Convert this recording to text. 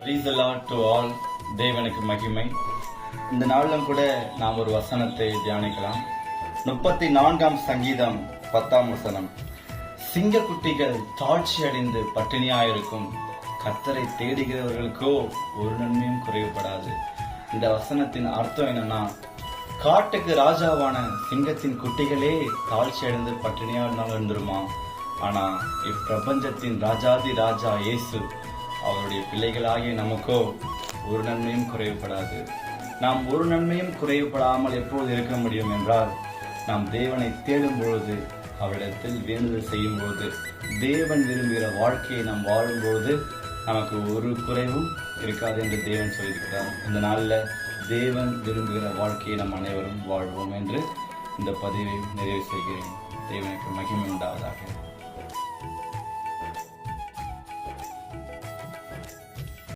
Praise the Lord தேவனுக்கு மகிமை. இந்த நாளிலும் கூட நாம் ஒரு வசனத்தை தியானிக்கலாம். முப்பத்தி நான்காம் சங்கீதம் பத்தாம் வசனம். சிங்கக்குட்டிகள் தாழ்ச்சி அடைந்து பட்டினியாயிருக்கும். கத்தரை தேடுகிறவர்களுக்கோ ஒரு நன்மையும் குறைவுபடாது இந்த வசனத்தின் அர்த்தம் என்னன்னா காட்டுக்கு ராஜாவான சிங்கத்தின் குட்டிகளே தாழ்ச்சி அடைந்து பட்டினியா இருந்தாலும் இருந்துருமா ஆனா இப்பிரபஞ்சத்தின் ராஜாதி ராஜா இயேசு அவருடைய பிள்ளைகளாகிய நமக்கோ ஒரு நன்மையும் குறைவுபடாது. நாம் ஒரு நன்மையும் குறைவுபடாமல் எப்பொழுது இருக்க முடியும் என்றால் நாம் தேவனை தேடும் பொழுது அவரிடத்தில் வேண்டுதல் செய்யும் பொழுது தேவன் விரும்புகிற வாழ்க்கையை நாம் வாழும்பொழுது நமக்கு ஒரு குறைவும் இருக்காது என்று தேவன் சொல்லியிருக்கிறார். இந்த நாளில் தேவன் விரும்புகிற வாழ்க்கையை நம் அனைவரும் வாழ்வோம் என்று இந்த பதிவை நிறைவு செய்கிறேன். தேவனுக்கு மகிமை உண்டாவதாக.